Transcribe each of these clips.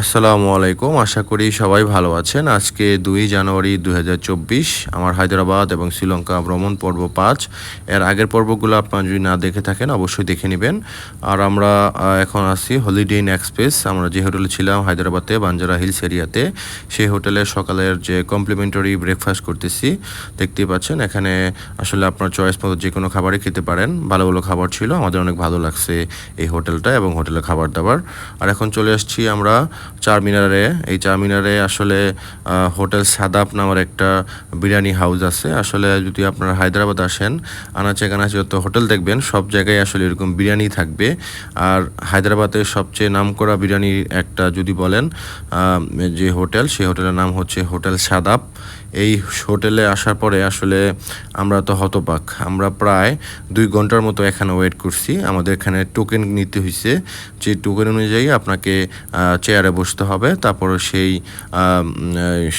আসসালামু আলাইকুম। আশা করি সবাই ভালো আছেন। আজকে দুই জানুয়ারি দু হাজার চব্বিশ, আমার হায়দ্রাবাদ এবং শ্রীলঙ্কা ভ্রমণ পর্ব পাঁচ। এর আগের পর্বগুলো আপনারা যদি না দেখে থাকেন, অবশ্যই দেখে নেবেন। আর আমরা এখন আছি হলিডে ইন এক্সপ্রেস আমরা যে হোটেলে ছিলাম, হায়দ্রাবাদে, বাঞ্জারা হিলস এরিয়াতে, সেই হোটেলে সকালের যে কমপ্লিমেন্টারি ব্রেকফাস্ট করতেছি। দেখতেই পাচ্ছেন, এখানে আসলে আপনার চয়েস মতো যে কোনো খাবারই খেতে পারেন। ভালো ভালো খাবার ছিল, আমাদের অনেক ভালো লাগছে এই হোটেলটা এবং হোটেলের খাবার দাবার। আর এখন চলে আসছি আমরা চার মিনারে এই চার মিনারে আসলে হোটেল সাদাপ নামের একটা বিরিয়ানি হাউস আছে। আসলে যদি আপনারা হায়দ্রাবাদ আসেন, আনাচে কানাচে যত হোটেল দেখবেন, সব জায়গায় আসলে এরকম বিরিয়ানি থাকবে। আর হায়দ্রাবাদের সবচেয়ে নাম করা বিরিয়ানি একটা যদি বলেন যে হোটেল, সেই হোটেলের নাম হচ্ছে হোটেল সাদাপ। এই হোটেলে আসার পরে আসলে আমরা তো হতবাক। আমরা প্রায় দুই ঘণ্টার মতো এখানে ওয়েট করছি। আমাদের এখানে টোকেন নিতে হয়েছে যে টোকেন অনুযায়ী আপনাকে চেয়ারে বসতে হবে। তারপর সেই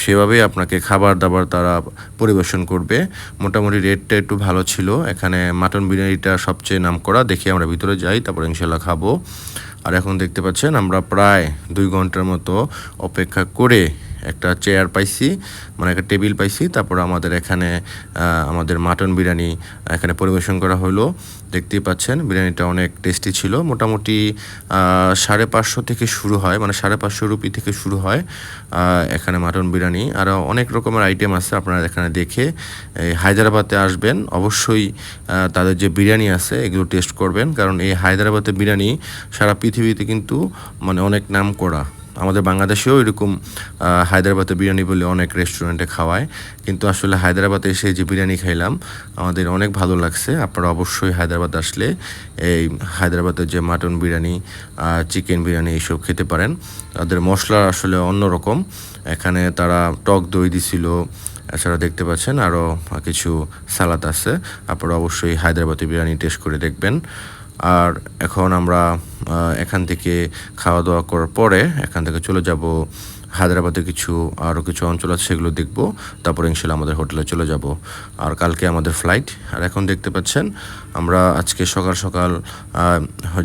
সেভাবে আপনাকে খাবার দাবার তারা পরিবেশন করবে। মোটামুটি রেটটা একটু ভালো ছিল। এখানে মাটন বিরিয়ানিটা সবচেয়ে নাম করা দেখি আমরা ভিতরে যাই, তারপর ইনশাল্লাহ খাব। আর এখন দেখতে পাচ্ছেন, আমরা প্রায় দুই ঘণ্টার মতো অপেক্ষা করে একটা চেয়ার পাইছি মানে একটা টেবিল পাইছি, তারপর আমাদের এখানে আমাদের মাটন বিরিয়ানি এখানে পরিবেশন করা হলো দেখতেই পাচ্ছেন, বিরিয়ানিটা অনেক টেস্টি ছিল। মোটামুটি সাড়ে পাঁচশো থেকে শুরু হয় মানে সাড়ে পাঁচশো রুপি থেকে শুরু হয় এখানে মাটন বিরিয়ানি। আরও অনেক রকমের আইটেম আছে আপনারা এখানে দেখে, এই হায়দ্রাবাদে আসবেন। অবশ্যই তাদের যে বিরিয়ানি আছে, এগুলো টেস্ট করবেন। কারণ এই হায়দ্রাবাদের বিরিয়ানি সারা পৃথিবীতে কিন্তু মানে অনেক নাম করা। আমাদের বাংলাদেশেও এরকম হায়দ্রাবাদে বিরিয়ানি বলে অনেক রেস্টুরেন্টে খাওয়ায়। কিন্তু আসলে হায়দ্রাবাদে এসে যে বিরিয়ানি খাইলাম, আমাদের অনেক ভালো লাগছে। আপনারা অবশ্যই হায়দ্রাবাদ আসলে এই হায়দ্রাবাদের যে মাটন বিরিয়ানি চিকেন বিরিয়ানি এইসব খেতে পারেন। তাদের মশলা আসলে অন্যরকম এখানে তারা টক দই দিছিল, এছাড়া দেখতে পাচ্ছেন আরও কিছু সালাদ আছে। আপনারা অবশ্যই হায়দ্রাবাদি বিরিয়ানি টেস্ট করে দেখবেন। আর এখন আমরা এখান থেকে খাওয়া দাওয়া করার পরে এখান থেকে চলে যাব হায়দ্রাবাদে কিছু আরও কিছু অঞ্চল আছে, সেগুলো দেখব। তারপরে ইনশাল্লাহ আমাদের হোটেলে চলে যাব। আর কালকে আমাদের ফ্লাইট আর এখন দেখতে পাচ্ছেন, আমরা আজকে সকাল সকাল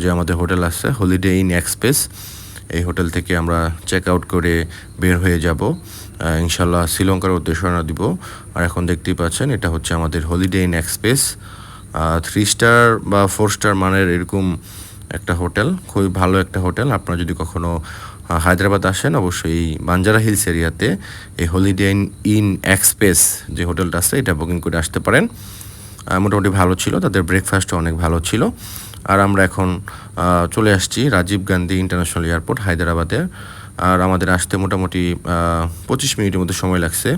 যে আমাদের হোটেল আছে হলিডে ইন এক্সপ্রেস এই হোটেল থেকে আমরা চেক আউট করে বের হয়ে যাব। ইনশাল্লাহ শ্রীলঙ্কার উদ্দেশ্যে দিব। আর এখন দেখতেই পাচ্ছেন, এটা হচ্ছে আমাদের Holiday Inn Express three star বা ফোর স্টার মানের এরকম একটা হোটেল, খুবই ভালো একটা হোটেল। আপনারা যদি কখনো হায়দ্রাবাদ আসেন, অবশ্যই বাঞ্জারা হিলস এরিয়াতে এই হলিডে ইন এক্সপ্রেস যে হোটেলটা আছে, এটা বুকিং করে আসতে পারেন। মোটামুটি ভালো ছিল, তাদের ব্রেকফাস্টও অনেক ভালো ছিল। আর আমরা এখন চলে আসছি রাজীব গান্ধী ইন্টারন্যাশনাল এয়ারপোর্ট হায়দ্রাবাদের আর আমাদের আসতে মোটামুটি পঁচিশ মিনিটের মতো সময় লাগছে।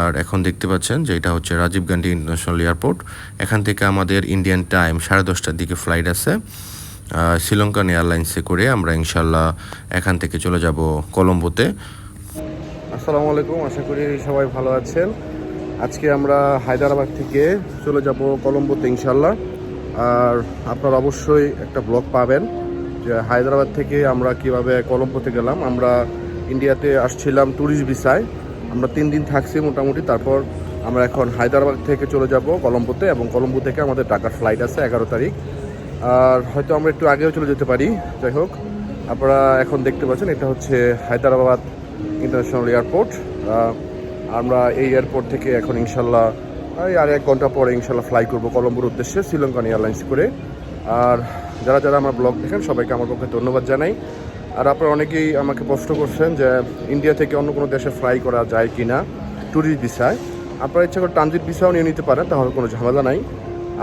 আর এখন দেখতে পাচ্ছেন যে এটা হচ্ছে রাজীব গান্ধী ইন্টারন্যাশনাল এয়ারপোর্ট। এখান থেকে আমাদের ইন্ডিয়ান টাইম সাড়ে দশটার দিকে ফ্লাইট আছে। শ্রীলঙ্কান এয়ারলাইন্সে করে আমরা ইনশাল্লাহ এখান থেকে চলে যাব কলম্বোতে। আসসালামু আলাইকুম, আশা করি সবাই ভালো আছেন। আজকে আমরা হায়দ্রাবাদ থেকে চলে যাব কলম্বোতে ইনশাল্লাহ আর আপনারা অবশ্যই একটা ব্লগ পাবেন যে হায়দ্রাবাদ থেকে আমরা কীভাবে কলম্বোতে গেলাম। আমরা ইন্ডিয়াতে আসছিলাম ট্যুরিস্ট ভিসায় আমরা তিন দিন থাকছি মোটামুটি। তারপর আমরা এখন হায়দ্রাবাদ থেকে চলে যাব কলম্বোতে এবং কলম্বো থেকে আমাদের ঢাকার ফ্লাইট আছে এগারো তারিখ। আর হয়তো আমরা একটু আগেও চলে যেতে পারি, যাই হোক। আপনারা এখন দেখতে পাচ্ছেন, এটা হচ্ছে হায়দ্রাবাদ ইন্টারন্যাশনাল এয়ারপোর্ট আমরা এই এয়ারপোর্ট থেকে এখন ইনশাল্লাহ, এই আর এক ঘণ্টা পরে ইনশাল্লাহ ফ্লাই করব কলম্বোর উদ্দেশ্যে শ্রীলঙ্কান এয়ারলাইন্স করে। আর যারা যারা আমার ব্লগ দেখেন, সবাইকে আমার পক্ষে ধন্যবাদ জানাই। আর আপনারা অনেকেই আমাকে প্রশ্ন করছেন যে ইন্ডিয়া থেকে অন্য কোনো দেশে ফ্লাই করা যায় কি না ট্যুরিস্ট ভিসায় আপনারা ইচ্ছা করে ট্রানজিট ভিসাও নিয়ে নিতে পারেন, তাহলে কোনো ঝামেলা নাই।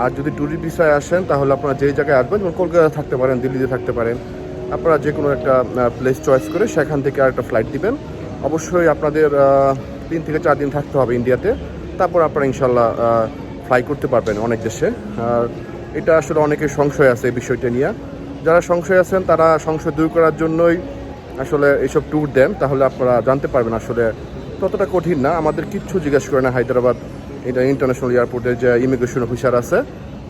আর যদি ট্যুরিস্ট ভিসায় আসেন, তাহলে আপনারা যেই জায়গায় আসবেন, যেমন কলকাতায় থাকতে পারেন, দিল্লিতে থাকতে পারেন, আপনারা যে কোনো একটা প্লেস চয়েস করে সেখান থেকে আরেকটা ফ্লাইট দিবেন। অবশ্যই আপনাদের তিন থেকে চার দিন থাকতে হবে ইন্ডিয়াতে তারপর আপনারা ইনশাল্লাহ ফ্লাই করতে পারবেন অনেক দেশে। আর এটা আসলে অনেকের সংশয় আছে এই বিষয়টা নিয়ে। যারা সংশয় আছেন, তারা সংশয় দূর করার জন্যই আসলে এইসব ট্যুর দেন। তাহলে আপনারা জানতে পারবেন আসলে ততটা কঠিন না। আমাদের কিচ্ছু জিজ্ঞেস করে না হায়দ্রাবাদ এটা ইন্টারন্যাশনাল এয়ারপোর্টের যে ইমিগ্রেশন অফিসার আছে।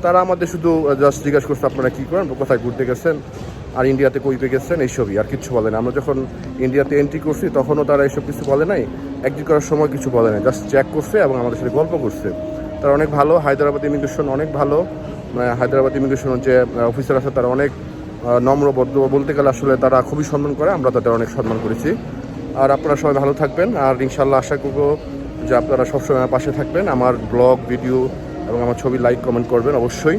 তারা আমাদের শুধু জাস্ট জিজ্ঞাসা করছে, আপনারা কী করেন? কোথায় ঘুরতে গেছেন? আর ইন্ডিয়াতে কইতে গেছেন? এইসবই, আর কিছু বলে না। আমরা যখন ইন্ডিয়াতে এন্ট্রি করছি, তখনও তারা এইসব কিছু বলে নাই। এক্সিট করার সময় কিছু বলে নাই। জাস্ট চেক করছে এবং আমাদের সাথে গল্প করছে। তারা অনেক ভালো। হায়দ্রাবাদ ইমিগ্রেশন অনেক ভালো। মানে হায়দ্রাবাদ ইমিগ্রেশনের যে অফিসার আছে, তারা অনেক নম্র ভদ্র বলতে গেলে আসলে তারা খুবই সম্মান করে আমরা তাদের অনেক সম্মান করেছি। আর আপনারা সবাই ভালো থাকবেন আর ইনশাল্লাহ আশা করব যে আপনারা সবসময় আমার পাশে থাকবেন আমার ব্লগ ভিডিও এবং আমার ছবি লাইক কমেন্ট করবেন অবশ্যই।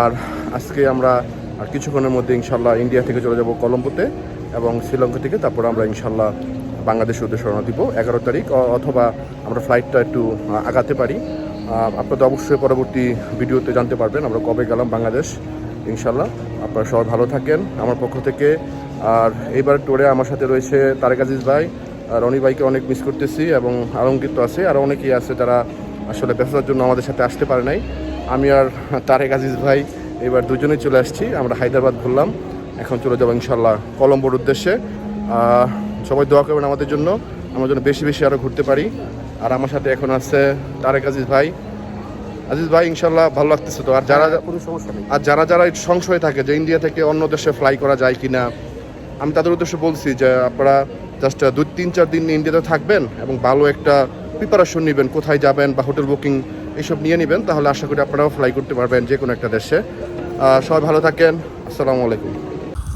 আর আজকে আমরা আর কিছুক্ষণের মধ্যে ইনশাল্লাহ ইন্ডিয়া থেকে চলে যাব কলম্বোতে এবং শ্রীলঙ্কা থেকে তারপর আমরা ইনশাল্লাহ বাংলাদেশের উদ্দেশ্যে রওনা দিব। এগারো তারিখ অথবা আমরা ফ্লাইটটা একটু আগাতে পারি। আহ, আপনারা অবশ্যই পরবর্তী ভিডিওতে জানতে পারবেন আমরা কবে গেলাম বাংলাদেশ। ইনশাল্লাহ আপনারা সবাই ভালো থাকেন আমার পক্ষ থেকে। আর এইবার টোরে আমার সাথে রয়েছে তারেক আজিজ ভাই। আর রনি ভাইকে অনেক মিস করতেছি এবং আলঙ্কিত আছে, আর অনেকেই আছে যারা আসলে ব্যবসার জন্য আমাদের সাথে আসতে পারে নাই। আমি আর তারেক আজিজ ভাই এবার দুজনেই চলে আসছি, আমরা হায়দ্রাবাদ ঘুরলাম। এখন চলে যাব ইনশাল্লাহ কলম্বোর উদ্দেশ্যে। সবাই দোয়া করবেন আমাদের জন্য, আমার জন্য বেশি বেশি আরও ঘুরতে পারি। আর আমার সাথে এখন আছে তারেক আজিজ ভাই। আজিজ ভাই ইনশাল্লাহ ভালো লাগতেছে তো। আর যারা কোনো সমস্যা নেই। আর যারা যারা সংশয় থাকে যে ইন্ডিয়া থেকে অন্য দেশে ফ্লাই করা যায় কিনা আমি তাদের উদ্দেশ্যে বলছি যে আপনারা জাস্ট দুই তিন চার দিন ইন্ডিয়াতে থাকবেন এবং ভালো একটা প্রিপারেশন নেবেন কোথায় যাবেন বা হোটেল বুকিং এইসব নিয়ে নেবেন তাহলে আশা করি আপনারাও ফ্লাই করতে পারবেন যে কোনো একটা দেশে। সবাই ভালো থাকেন। আসসালামু আলাইকুম।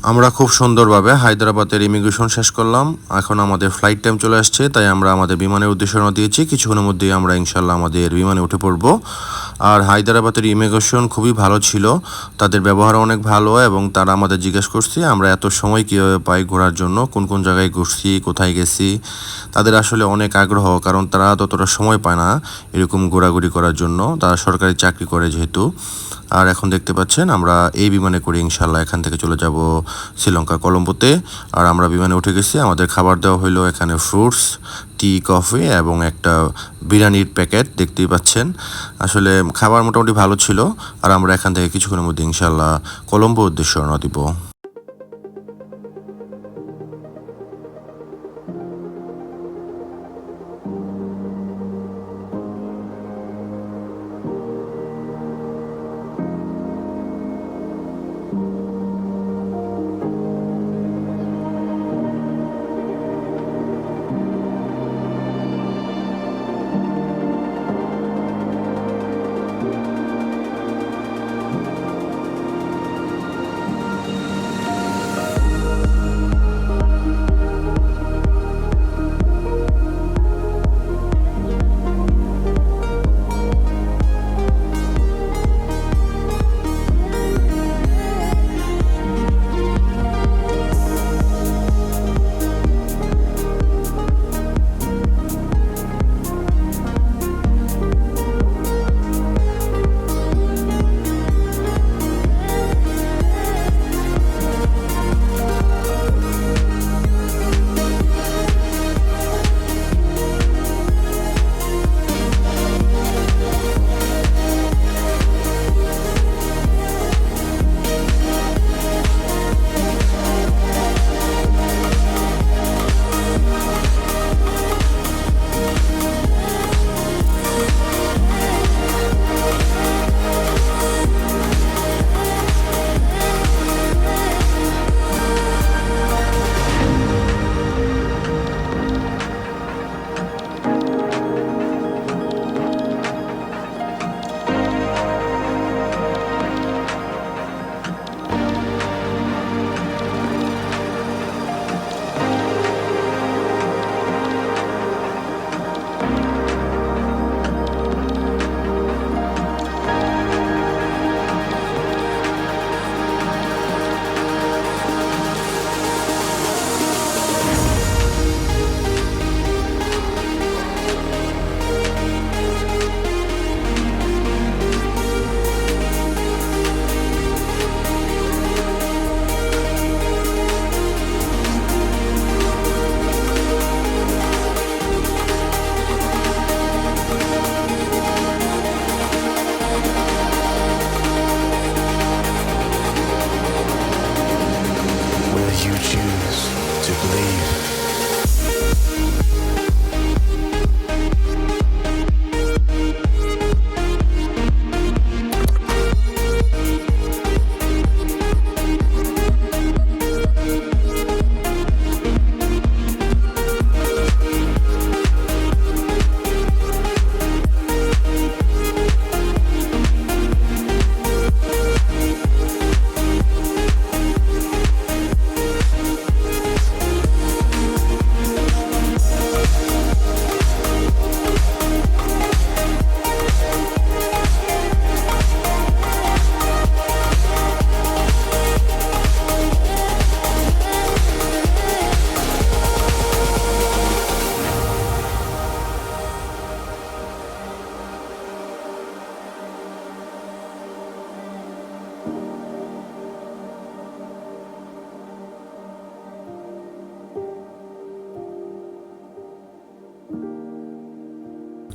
আমরা খুব সুন্দরভাবে হায়দ্রাবাদের ইমিগ্রেশন শেষ করলাম। এখন আমাদের ফ্লাইট টাইম চলে আসছে, তাই আমরা আমাদের বিমানের উদ্দেশ্যে রওনা দিয়েছি। কিছুক্ষণের মধ্যেই আমরা ইনশাল্লাহ আমাদের বিমানে উঠে পড়ব। আর হায়দ্রাবাদের ইমিগ্রেশন খুবই ভালো ছিল। তাদের ব্যবহার অনেক ভালো এবং তারা আমাদের জিজ্ঞেস করছে, আমরা এত সময় কীভাবে পাই ঘোরার জন্য? কোন কোন জায়গায় ঘুরছি? কোথায় গেছি? তাদের আসলে অনেক আগ্রহ, কারণ তারা ততটা সময় পায় না এরকম ঘোরাঘুরি করার জন্য। তারা সরকারি চাকরি করে যেহেতু। আর এখন দেখতে পাচ্ছেন আমরা এই বিমানে করে ইনশাল্লাহ এখান থেকে চলে যাব শ্রীলঙ্কা কলম্বোতে। আর আমরা বিমানে উঠে গেছি, আমাদের খাবার দেওয়া হলো এখানে ফ্রুটস, টি, কফি এবং একটা বিরিয়ানির প্যাকেট, দেখতেই পাচ্ছেন। আসলে খাবার মোটামুটি ভালো ছিল, আর আমরা এখান থেকে কিছুক্ষণের মধ্যে ইনশাল্লাহ কলম্বো উদ্দেশ্য রওনা দিব।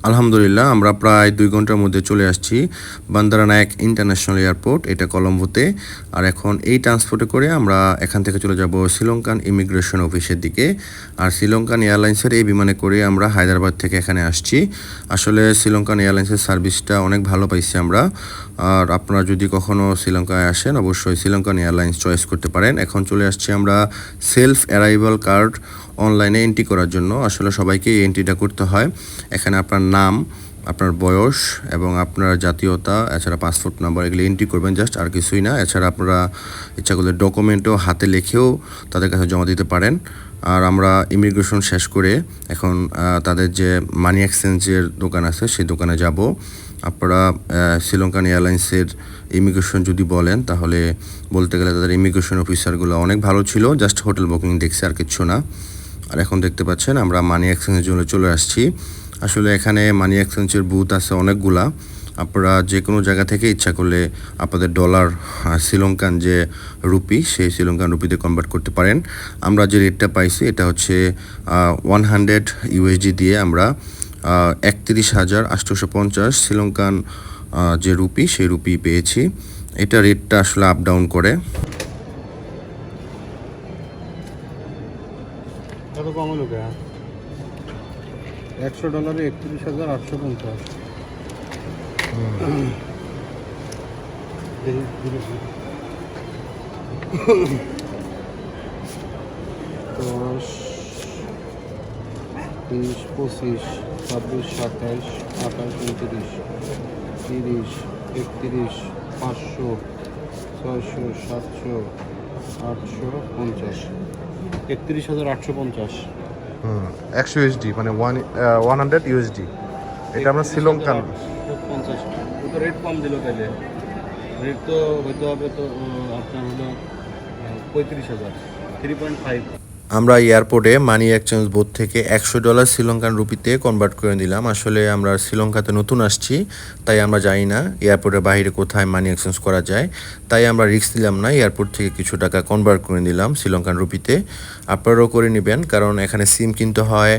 আলহামদুলিল্লাহ, আমরা প্রায় দুই ঘণ্টার মধ্যে চলে আসছি বান্দারা বান্দারানায়ক ইন্টারন্যাশনাল এয়ারপোর্ট, এটা কলম্বোতে। আর এখন এই ট্রান্সপোর্টে করে আমরা এখান থেকে চলে যাব শ্রীলঙ্কান ইমিগ্রেশন অফিসের দিকে। আর শ্রীলঙ্কান এয়ারলাইন্সের এই বিমানে করে আমরা হায়দ্রাবাদ থেকে এখানে আসছি। আসলে শ্রীলঙ্কান এয়ারলাইন্সের সার্ভিসটা অনেক ভালো পাইছি আমরা। আর আপনারা যদি কখনও শ্রীলঙ্কায় আসেন, অবশ্যই শ্রীলঙ্কান এয়ারলাইন্স চয়েস করতে পারেন। এখন চলে আসছি আমরা সেলফ অ্যারাইভাল কার্ড অনলাইনে এন্ট্রি করার জন্য। আসলে সবাইকে এই এন্ট্রিটা করতে হয়। এখানে আপনার নাম, আপনার বয়স এবং আপনার জাতীয়তা, এছাড়া পাসপোর্ট নাম্বার এগুলো এন্ট্রি করবেন জাস্ট আর কিছুই না। এছাড়া আপনারা ইচ্ছা করলে ডকুমেন্টও হাতে লিখেও তাদের কাছে জমা দিতে পারেন। আর আমরা ইমিগ্রেশন শেষ করে এখন তাদের যে মানি এক্সচেঞ্জের দোকান আছে, সেই দোকানে যাব। আপনারা শ্রীলঙ্কান এয়ারলাইন্সের ইমিগ্রেশন যদি বলেন, তাহলে বলতে গেলে তাদের ইমিগ্রেশন অফিসারগুলো অনেক ভালো ছিল। জাস্ট হোটেল বুকিং দেখছে আর কিচ্ছু না। আর এখন দেখতে পাচ্ছেন আমরা মানি এক্সচেঞ্জের জন্য চলে আসছি। আসলে এখানে মানি এক্সচেঞ্জের বুথ আছে অনেকগুলা। আপনারা যে কোনো জায়গা থেকে ইচ্ছা করলে আপনাদের ডলার শ্রীলঙ্কান যে রুপি সেই শ্রীলঙ্কান রুপিতে কনভার্ট করতে পারেন। আমরা যে রেটটা পাইছি, এটা হচ্ছে ওয়ান হান্ড্রেড ইউএসডি দিয়ে আমরা একত্রিশ হাজার আটশোশো পঞ্চাশ শ্রীলঙ্কান যে রুপি সেই রুপি পেয়েছি। এটা রেটটা আসলে আপ ডাউন করে। হলো একশো ডলারে একত্রিশ হাজার আটশো পঞ্চাশ। দশ বিশ পঁচিশ ছাব্বিশ সাতাইশ আঠাশ উনত্রিশ তিরিশ একত্রিশ পাঁচশো ছয়শো সাতশো আটশো পঞ্চাশ। একত্রিশ হাজার আটশো পঞ্চাশ। একশো ইউএসডি মানে ওয়ান ওয়ান হান্ড্রেড ইউএসডি এটা আমরা শ্রীলঙ্কান। পঞ্চাশ। তো রেট কম দিল তাইলে। রেট তো হইতে হবে তো আপনার হলো পঁয়ত্রিশ হাজার। থ্রি পয়েন্ট ফাইভ আমরা এয়ারপোর্টে মানি এক্সচেঞ্জ বোর্ড থেকে একশো ডলার শ্রীলঙ্কান রুপিতে কনভার্ট করে দিলাম। আসলে আমরা শ্রীলঙ্কাতে নতুন আসছি, তাই আমরা জানি না এয়ারপোর্টের বাইরে কোথায় মানি এক্সচেঞ্জ করা যায়। তাই আমরা রিস্ক দিলাম না, এয়ারপোর্ট থেকে কিছু টাকা কনভার্ট করে দিলাম শ্রীলঙ্কান রুপিতে। আপনারাও করে নেবেন, কারণ এখানে সিম কিনতে হয়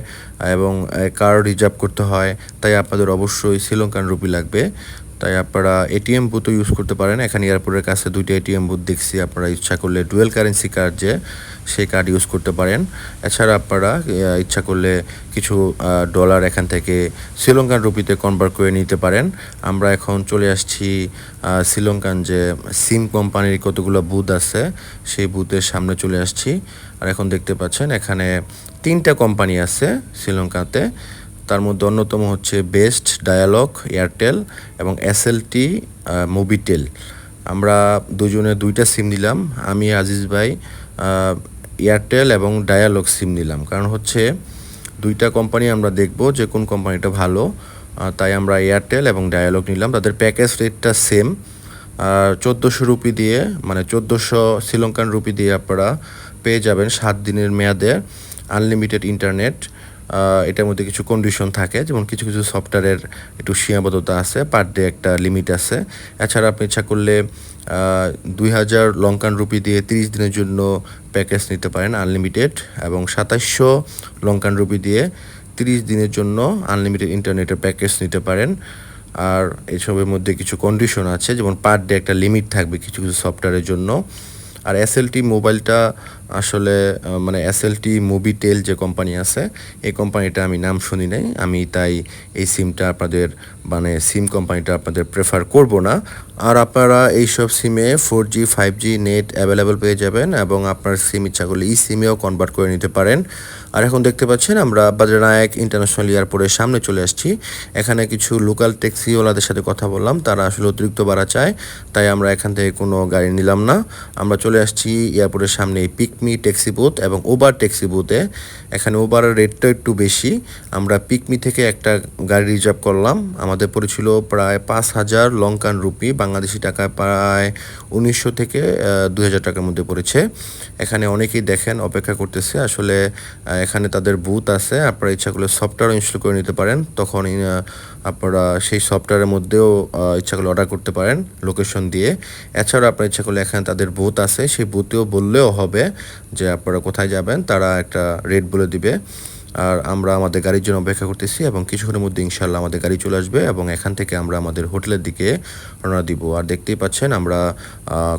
এবং কার্ড রিজার্ভ করতে হয়, তাই আপনাদের অবশ্যই শ্রীলঙ্কান রুপি লাগবে। তাই আপনারা এটিএম বুথও ইউজ করতে পারেন। এখানে এয়ারপোর্টের কাছে দুইটা এটিএম বুথ দেখছি, আপনারা ইচ্ছা করলে ডুয়েল কারেন্সি কার্ড যে সেই কার্ড ইউজ করতে পারেন। এছাড়া আপনারা ইচ্ছা করলে কিছু ডলার এখান থেকে শ্রীলঙ্কান রুপিতে কনভার্ট করে নিতে পারেন। আমরা এখন চলে আসছি শ্রীলঙ্কান যে সিম কোম্পানির কতগুলো বুথ আছে, সেই বুথের সামনে চলে আসছি। আর এখন দেখতে পাচ্ছেন, এখানে তিনটা কোম্পানি আছে শ্রীলঙ্কাতে। তার মধ্যে অন্যতম হচ্ছে বেস্ট ডায়ালগ, এয়ারটেল এবং এসএলটি মোবিটেল আমরা দুজনে দুইটা সিম নিলাম। আমি, আজিজ ভাই এয়ারটেল এবং ডায়ালগ সিম নিলাম। কারণ হচ্ছে দুইটা কোম্পানি আমরা দেখব যে কোন কোম্পানিটা ভালো। তাই আমরা এয়ারটেল এবং ডায়ালগ নিলাম। তাদের প্যাকেজ রেটটা সেম। চোদ্দোশো রুপি দিয়ে মানে চোদ্দোশো শ্রীলঙ্কান রুপি দিয়ে আপনারা পেয়ে যাবেন সাত দিনের মেয়াদে আনলিমিটেড ইন্টারনেট। এটার মধ্যে কিছু কন্ডিশন থাকে, যেমন কিছু কিছু সফটওয়্যারের একটু সীমাবদ্ধতা আছে পার ডে একটা লিমিট আছে। এছাড়া আপনি ইচ্ছা করলে দুই হাজার লঙ্কান রুপি দিয়ে তিরিশ দিনের জন্য প্যাকেজ নিতে পারেন আনলিমিটেড এবং সাতাশশো লঙ্কান রুপি দিয়ে তিরিশ দিনের জন্য আনলিমিটেড ইন্টারনেটের প্যাকেজ নিতে পারেন। আর এসবের মধ্যে কিছু কন্ডিশন আছে, যেমন পার ডে একটা লিমিট থাকবে কিছু কিছু সফটওয়্যারের জন্য। আর এসএলটি মোবাইলটা আসলে মানে এসএলটি মোবিটেল যে কোম্পানি আছে, এই কোম্পানিটা আমি নাম শুনি নাই। আমি তাই এই সিমটা আপনাদের মানে সিম কোম্পানিটা আপনাদের প্রেফার করব না। আর আপনারা এইসব সিমে four G five G net available পেয়ে যাবেন এবং আপনার সিম ইচ্ছা করলে ই সিমেও কনভার্ট করে নিতে পারেন। আর এখন দেখতে পাচ্ছেন, আমরা বাজারনায়ক ইন্টারন্যাশনাল এয়ারপোর্টের সামনে চলে আসছি। এখানে কিছু লোকাল ট্যাক্সিওয়ালাদের সাথে কথা বললাম, তারা আসলে অতিরিক্ত ভাড়া চায়, তাই আমরা এখান থেকে কোনো গাড়ি নিলাম না। আমরা চলে আসছি এয়ারপোর্টের সামনে পিকমি ট্যাক্সি বুথ এবং ওবার ট্যাক্সি বুথে এখানে ওবারের রেটটা একটু বেশি। আমরা পিকমি থেকে একটা গাড়ি রিজার্ভ করলাম। আমাদের পড়েছিল প্রায় পাঁচ হাজার লঙ্কান রুপি বাংলাদেশি টাকায় প্রায় উনিশশো থেকে দুই হাজার টাকার মধ্যে পড়েছে। এখানে অনেকেই দেখেন, অপেক্ষা করতেছে। আসলে এখানে তাদের বুথ আছে। আপনারা ইচ্ছা করলে সফটওয়্যার ইনস্টল করে নিতে পারেন। তখন আপনারা সেই সফটওয়্যারের মধ্যেও ইচ্ছা করলে অর্ডার করতে পারেন লোকেশন দিয়ে। এছাড়া আপনার ইচ্ছা করলে এখানে তাদের বুথ আছে। সেই বুথেও বললেও হবে। যে আপনারা কোথায় যাবেন, তারা একটা রেট বলে দিবে। আর আমরা আমাদের গাড়ির জন্য অপেক্ষা করতেছি এবং কিছুক্ষণের মধ্যে ইনশাল্লাহ আমাদের গাড়ি চলে আসবে এবং এখান থেকে আমরা আমাদের হোটেলের দিকে রওনা দিব। আর দেখতেই পাচ্ছেন আমরা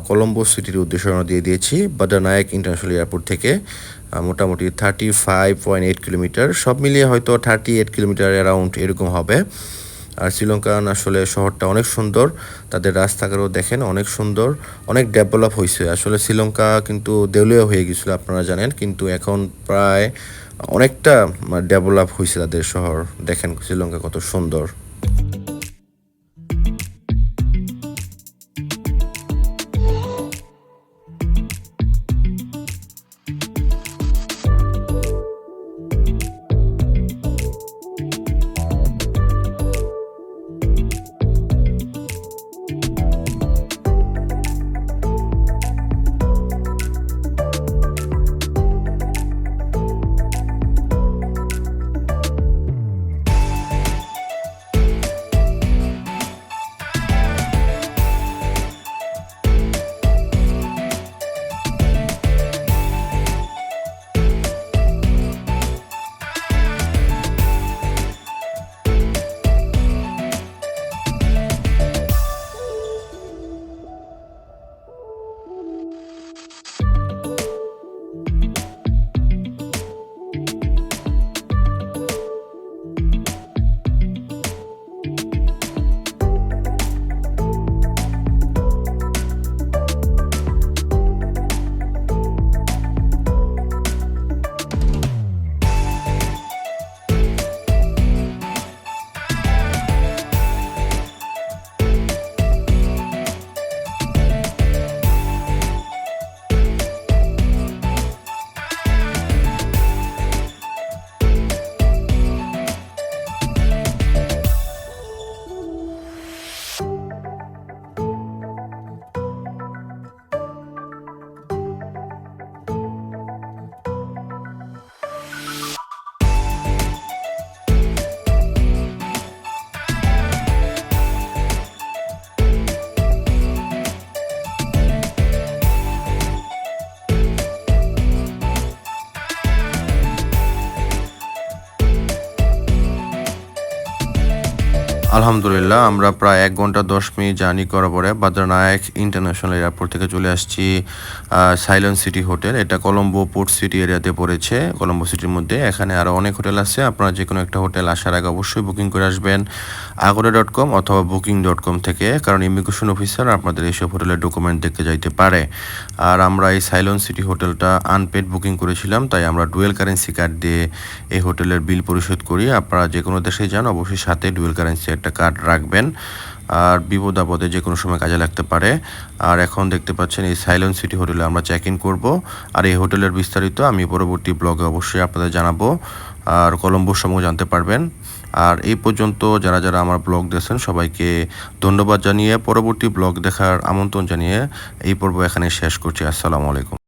কলম্বো সিটির উদ্দেশ্যে রওনা দিয়ে দিয়েছি বাদানায়ক ইন্টারন্যাশনাল এয়ারপোর্ট থেকে। মোটামুটি thirty five point eight kilometre সব মিলিয়ে হয়তো থার্টি এইট কিলোমিটার অ্যারাউন্ড এরকম হবে। আর শ্রীলঙ্কান আসলে শহরটা অনেক সুন্দর। তাদের রাস্তাঘাটও দেখেন অনেক সুন্দর, অনেক ডেভেলপ হয়েছে আসলে শ্রীলঙ্কা কিন্তু দেউলিয়া হয়ে গেছিল, আপনারা জানেন, কিন্তু এখন প্রায় অনেকটা ডেভেলপ হয়েছে তাদের শহর। দেখেন শ্রীলঙ্কা কত সুন্দর। আলহামদুলিল্লাহ, আমরা প্রায় এক ঘণ্টা দশ মিনিট জার্নি করার পরে বাদ্রানায়ক ইন্টারন্যাশনাল এয়ারপোর্ট থেকে চলে আসছি সাইলেন্ট সিটি হোটেল। এটা কলম্বো পোর্ট সিটি এরিয়াতে পড়েছে, কলম্বো সিটির মধ্যে। এখানে আরও অনেক হোটেল আছে, আপনারা যে কোনো একটা হোটেল আসার আগে অবশ্যই বুকিং করে আসবেন আগরে ডট কম অথবা বুকিং ডট কম থেকে, কারণ ইমিগ্রেশন অফিসার আপনাদের এইসব হোটেলের ডকুমেন্ট দেখতে যাইতে পারে। আর আমরা এই সাইলন সিটি হোটেলটা আনপেড বুকিং করেছিলাম, তাই আমরা ডুয়েল কারেন্সি কার্ড দিয়ে এই হোটেলের বিল পরিশোধ করি। আপনারা যে কোনো দেশে যান, অবশ্যই সাথে ডুয়েল কারেন্সি একটা কার্ড রাখবেন। আর বিপদ আপদে যে কোনো সময় কাজে লাগতে পারে। আর এখন দেখতে পাচ্ছেন এই সাইলেন্ট সিটি হোটেলে আমরা চেক ইন করব। আর এই হোটেলের বিস্তারিত আমি পরবর্তী ব্লগে অবশ্যই আপনাদের জানাব। আর কলম্বোর সম্পর্কে জানতে পারবেন। আর এই পর্যন্ত যারা যারা আমার ব্লগ দেখছেন, সবাইকে ধন্যবাদ জানিয়ে পরবর্তী ব্লগ দেখার আমন্ত্রণ জানিয়ে এই পর্ব এখানে শেষ করছি। আসসালামু আলাইকুম।